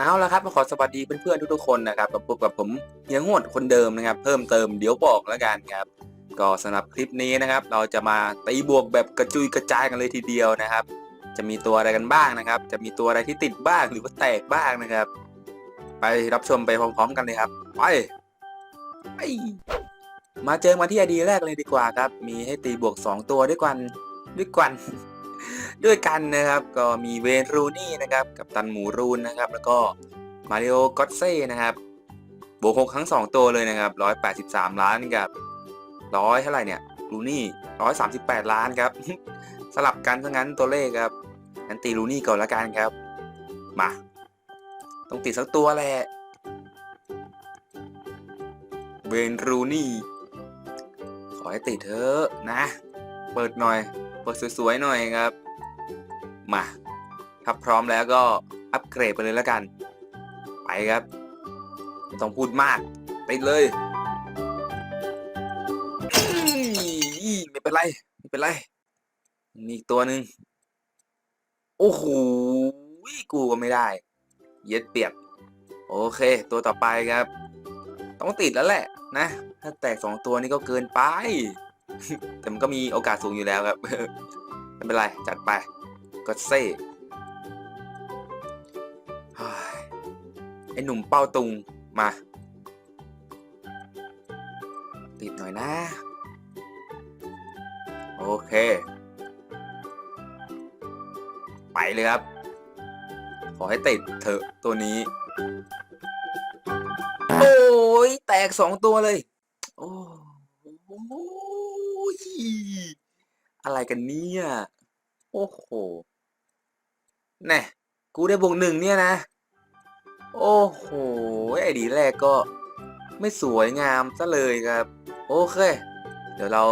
เอาละครับขอสวัสดีเพื่อนๆทุกๆคนนะครับกับพบกับผมเฮียงวดคนเดิมนะครับ เพิ่มเติมเดี๋ยวบอกแล้วกันครับ ก็สำหรับคลิปนี้นะครับ เราจะมาตีบวกแบบกระจุยกระจายกันเลยทีเดียวนะครับ จะมีตัวอะไรกันบ้างนะครับ จะมีตัวอะไรที่ติดบ้างหรือว่าแตกบ้างนะครับ ไปรับชมไปพร้อม ๆ กันเลยครับไปไปมาเจอมาที่ไอดีแรกเลยดีกว่าครับ มีให้ตีบวก 2 ตัวด้วยกันด้วยกัน ด้วยกันนะครับก็มีเวนรูนี่นะครับกับตันหมูรูนนะครับ แล้วก็มาริโอก็ตเซ่นะครับบวกหกทั้งสองตัวเลยนะครับร้อยแปดสิบสามล้านกับร้อยเท่าไหร่เนี่ยรูนี่ร้อยสามสิบแปดล้านครับ สลับกันทั้งนั้นตัวเลขครับงั้นตีรูนี่ก่อนละกันครับ มาต้องติดสักตัวแหละเวนรูนี่ ขอให้ติดเถอะนะ เปิดหน่อย เปิดสวยๆหน่อยครับ มาถ้าพร้อมแล้วก็อัปเกรดไปเลยแล้วกัน ไปครับไม่ต้องพูดมากไปเลยไม่เป็นไรไม่เป็นไรมีอีกตัวหนึ่งโอ้โหกูก็ไม่ได้ เย็ดเปียกโอเค ตัวต่อไปครับ ต้องติดแล้วแหละนะ ถ้าแตกสองตัวนี้ก็เกินไป แต่มันก็มีโอกาสสูงอยู่แล้วครับ ไม่เป็นไร จัดไปก็เซ่เฮ้ยไอหนุ่มเป้าตุงมาติดหน่อยนะ โอเค ไปเลยครับ ขอให้ติดเถอะตัวนี้ โอ้ย แตกสองตัวเลย โอ้ย อะไรกันเนี่ย โอ้โหแน่กูได้บวกหนึ่งเนี่ยนะ โอ้โห ไอดีแรกก็ไม่สวยงามซะเลยครับ โอเค เดี๋ยวเรา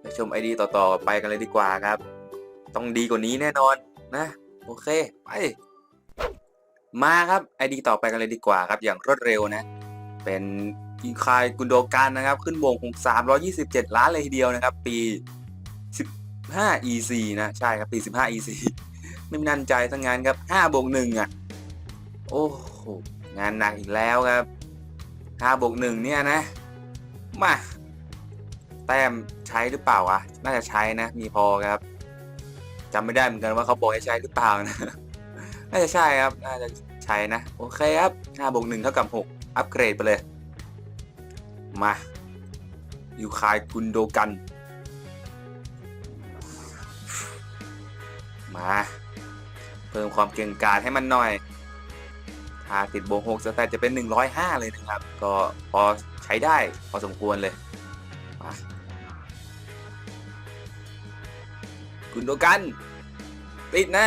ไปชมไอดีต่อๆไปกันเลยดีกว่าครับ ต้องดีกว่านี้แน่นอนนะ โอเค ไป มาครับไอดีต่อไปกันเลยดีกว่าครับ อย่างรวดเร็วนะ เป็นอีคายกุนโดกันนะครับ ขึ้นวงคง327ล้านเลยทีเดียวนะครับ ปี 15 EC นะ ใช่ครับปี 15 EC ไม่มั่นใจทั้งงานครับ5บวก1อะ โอ้โห งานหนักอีกแล้วครับ5บวก1เนี่ยนะ มา แต้มใช้หรือเปล่าวะ น่าจะใช้นะ มีพอครับจำไม่ได้เหมือนกันว่าเขาบอกให้ใช้หรือเปล่านะ น่าจะใช่ครับ น่าจะใช้นะ โอเคครับ5บวก1เท่ากับ 6 อัปเกรดไปเลย มายูคายกุนโดกัน มา เพิ่มความเก่งกาจให้มันหน่อย ถ้าติดโบหกสแตทจะเป็น 105 เลยนะครับ ก็พอใช้ได้พอสมควรเลย มาคุณโดกัน ติดนะ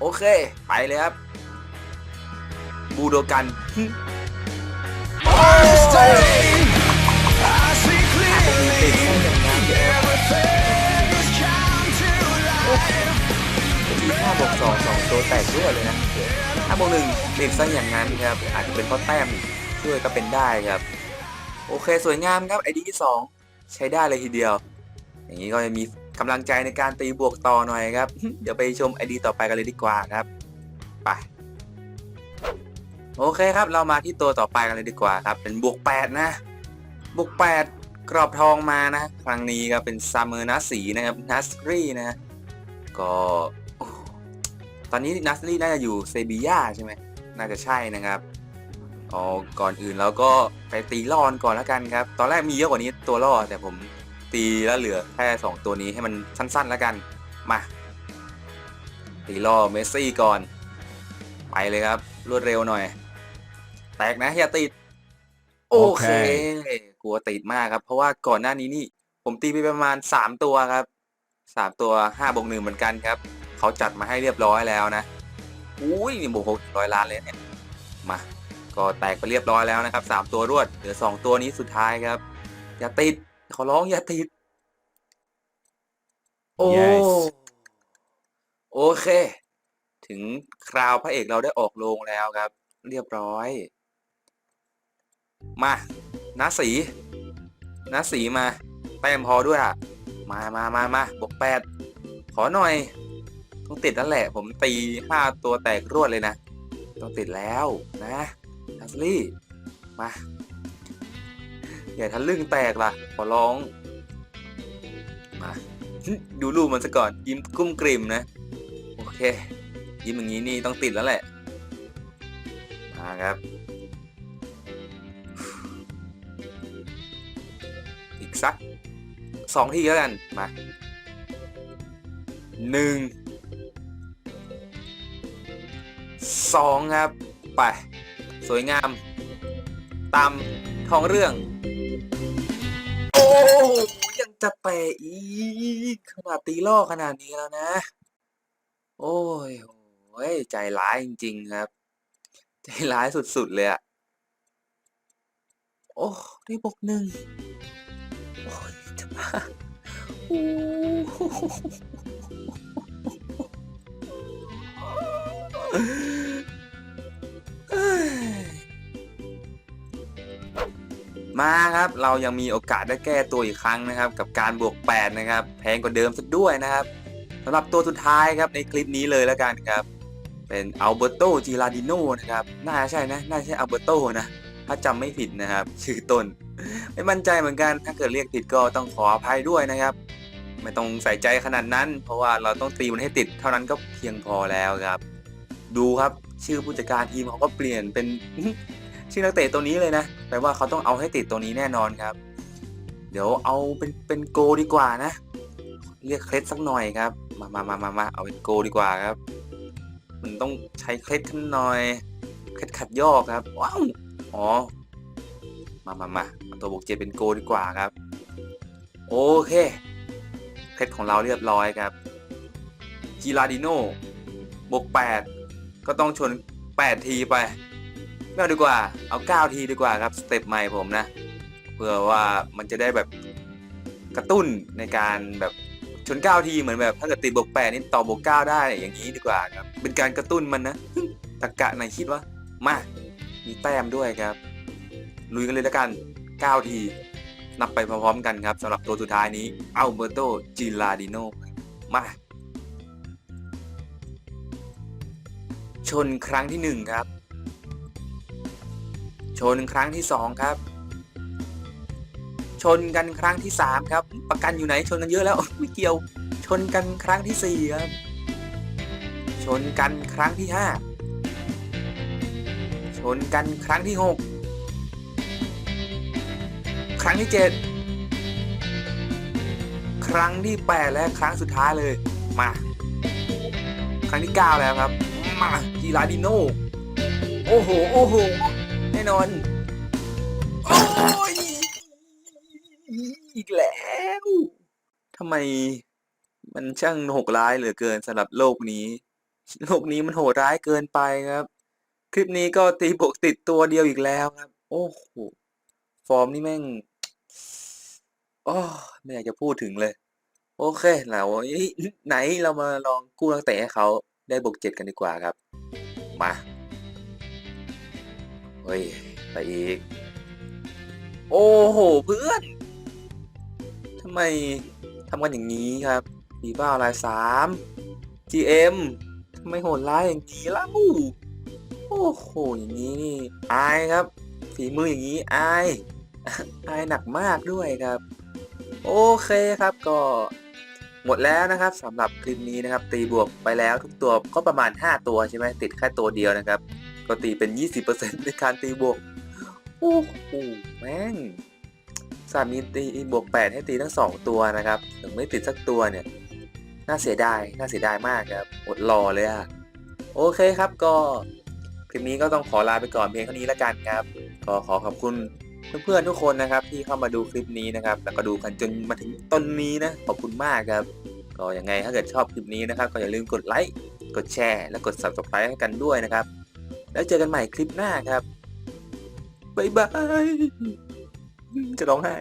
โอเค ไปเลยครับ บูโดกันโอ้ค 5บวก2 2 ตัวแตกรั่วเลยนะ5บวก1ติดซะอย่างนั้นครับ อาจจะเป็นเพราะแต้มช่วยก็เป็นได้ครับ โอเคสวยงามครับไอดีที่ 2 ใช้ได้เลยทีเดียว อย่างนี้ก็จะมีกำลังใจในการตีบวกต่อหน่อยครับ เดี๋ยวไปชมไอดีต่อไปกันเลยดีกว่าครับ ไป โอเคครับ เรามาที่ตัวต่อไปกันเลยดีกว่าครับ เป็นบวก 8 นะ บวก 8 กรอบทองมานะ ครั้งนี้ก็เป็นซามเมอร์นัสสีนะครับนัสรีนะก็ ตอนนี้นัสรีน่าจะอยู่เซบียาใช่ไหมน่าจะใช่นะครับอ๋อก่อนอื่นเราก็ไปตีล่อนก่อนแล้วกันครับ ตอนแรกมีเยอะกว่านี้ตัวล่อแต่ผมตีแล้วเหลือแค่สองตัวนี้ให้มันสั้นๆแล้วกันมาตีล่อเมสซี่ก่อน ไปเลยครับ รวดเร็วหน่อย แตกนะอย่าติด โอเค กลัวติดมากครับ เพราะว่าก่อนหน้านี้นี่ ผมตีไปประมาณสามตัวครับสามตัวห้าบวกหนึ่งเหมือนกันครับ เขาจัดมาให้เรียบร้อยแล้วนะอุ้ยนี่บวกหกร้อยล้านเลยเนี่ยมาก็แตกไปเรียบร้อยแล้วนะครับสามตัวรวดเหลือสองตัวนี้สุดท้ายครับ อย่าติดขอร้องอย่าติด โอ้ Yes โอเค ถึงคราวพระเอกเราได้ออกโรงแล้วครับ เรียบร้อย มาน้าสีน้าสีมาแต้มพอด้วยอะ มามามามาบวกแปดขอหน่อย ต้องติดนั่นแหละ ผมตีห้าตัวแตกรวดเลยนะ ต้องติดแล้วนะทัสลี่ มา อย่าทะลึ่งแตกล่ะ ขอร้อง มา ดูรูปมันซะก่อน ยิ้มกุ้มกริมนะ โอเค ยิ้มอย่างนี้นี่ต้องติดแล้วแหละ มาครับ อีกสักสองทีแล้วกัน มาหนึ่ง สองครับ ไป สวยงาม ตามท้องเรื่อง โอ้ยังจะแปะอีก ขนาดตีล่อขนาดนี้แล้วนะ โอ้ยโอ้ยใจร้ายจริง ๆ ครับ ใจร้ายสุด ๆ เลยอะโอ้ได้บกหนึ่งโอ้ยจะบ้าโอ้เอ้ย มาครับเรายังมีโอกาสได้แก้ตัวอีกครั้งนะครับ กับการบวก 8 นะครับ แพงกว่าเดิมสักด้วยนะครับสำหรับตัวสุดท้ายครับในคลิปนี้เลยแล้วกันครับ เป็นอัลเบ r ร์โตจิราดิโนนะครับน่าจะใช่นะ น่าจะใช่อัลเบ r ร์โตนะถ้าจำไม่ผิดนะครับ ชื่อต้น ไม่มั่นใจเหมือนกันถ้าเกิดเรียกผิดก็ต้องขออภัยด้วยนะครับ ไม่ต้องใส่ใจขนาดนั้น เพราะว่าเราต้องตีมันให้ติดเท่านั้นก็เพียงพอแล้วครับ ดูครับ ชื่อผู้จัดการทีมเขาก็เปลี่ยนเป็นชื่อนักเตะตัวนี้เลยนะแปลว่าเขาต้องเอาให้ติดตัวนี้แน่นอนครับ เดี๋ยวเอาเป็นเป็นโกดีกว่านะ เรียกเคล็ดสักหน่อยครับ มามามามามาเอาเป็นโกดีกว่าครับ มันต้องใช้เคล็ดขึ้นหน่อย เคล็ดขัดยอกครับว้าวอ๋อมามามาเอาตัวบวกเจ็ดเป็นโกดีกว่าครับ โอเคเคล็ดของเราเรียบร้อยครับจิราดิโนบวกแปด ก็ต้องชนแปดทีไปไม่เอาดีกว่า เอาเก้าทีดีกว่าครับ สเต็ปใหม่ผมนะ เพื่อว่ามันจะได้แบบกระตุ้นในการแบบชนเก้าทีเหมือนแบบถ้าเกิดติดบวกแนี่ต่อบวกเก้าได้อย่างนี้ดีกว่าครับ เป็นการกระตุ้นมันนะตะกะไหนคิดว่ามามีแต้มด้วยครับ ลุยกันเลยแล้วกัน 9 ที นับไปพร้อมๆกันครับสำหรับตัวสุดท้ายนี้อัลเบ r ร์โตจิลาดิโนมา ชนครั้งที่ 1 ครับ ชนครั้งที่ 2 ครับ ชนกันครั้งที่ 3 ครับ ประกันอยู่ไหนชนกันเยอะแล้วไม่เกี่ยว ชนกันครั้งที่ 4 ครับ ชนกันครั้งที่ 5 ชนกันครั้งที่ 6 ครั้งที่ 7 ครั้งที่ 8 และครั้งสุดท้ายเลยมา ครั้งที่ 9 แล้วครับ มาจีราดิโนโอ้โห โอ้โห แน่นอน โอ้ย อีกแล้วทำไม มันช่างโหดร้ายเหลือเกินสำหรับโลกนี้ โลกนี้มันโหดร้ายเกินไปครับ คลิปนี้ก็ตีบวกติดตัวเดียวอีกแล้วครับ โอ้โห ฟอร์มนี่แม่งโอ้ไม่อยากจะพูดถึงเลย โอเคแล้วไหนเรามาลองกู้นักเตะให้เขา ได้บวกเจ็ดกันดีกว่าครับ มา เฮ้ย ไปอีก โอ้โห เพื่อนทำไมทำกันอย่างนี้ครับฟีบ้าลายสาม GM ทำไมโหดร้ายอย่างนี้ล่ะมูโอ้โห อย่างนี้นี่อายครับ ฝีมืออย่างนี้อาย อายหนักมากด้วยครับ โอเคครับก็ หมดแล้วนะครับสำหรับคลิปนี้นะครับตีบวกไปแล้วทุกตัวก็ประมาณ 5 ตัวใช่ไหมติดแค่ตัวเดียวนะครับ ก็ตีเป็น 20%ในการตีบวกโอ้โหแม่งสามีตีบวก 8 ให้ตีทั้ง 2 ตัวนะครับถึงไม่ติดสักตัวเนี่ยน่าเสียดายน่าเสียดายมากครับอดรอเลยอะโอเคครับก็คลิปนี้ก็ต้องขอลาไปก่อนเพียงเท่านี้แล้วกันครับ ก็ขอขอบคุณ เพื่อนๆทุกคนนะครับที่เข้ามาดูคลิปนี้นะครับแล้วก็ดูกันจนมาถึงต้นนี้นะขอบคุณมากครับก็ยังไงถ้าเกิดชอบคลิปนี้นะครับ ก็อย่าลืมกดไลค์กดแชร์และกด subscribe ให้กันด้วยนะครับ แล้วเจอกันใหม่คลิปหน้าครับบ๊ายบายจะร้องไห้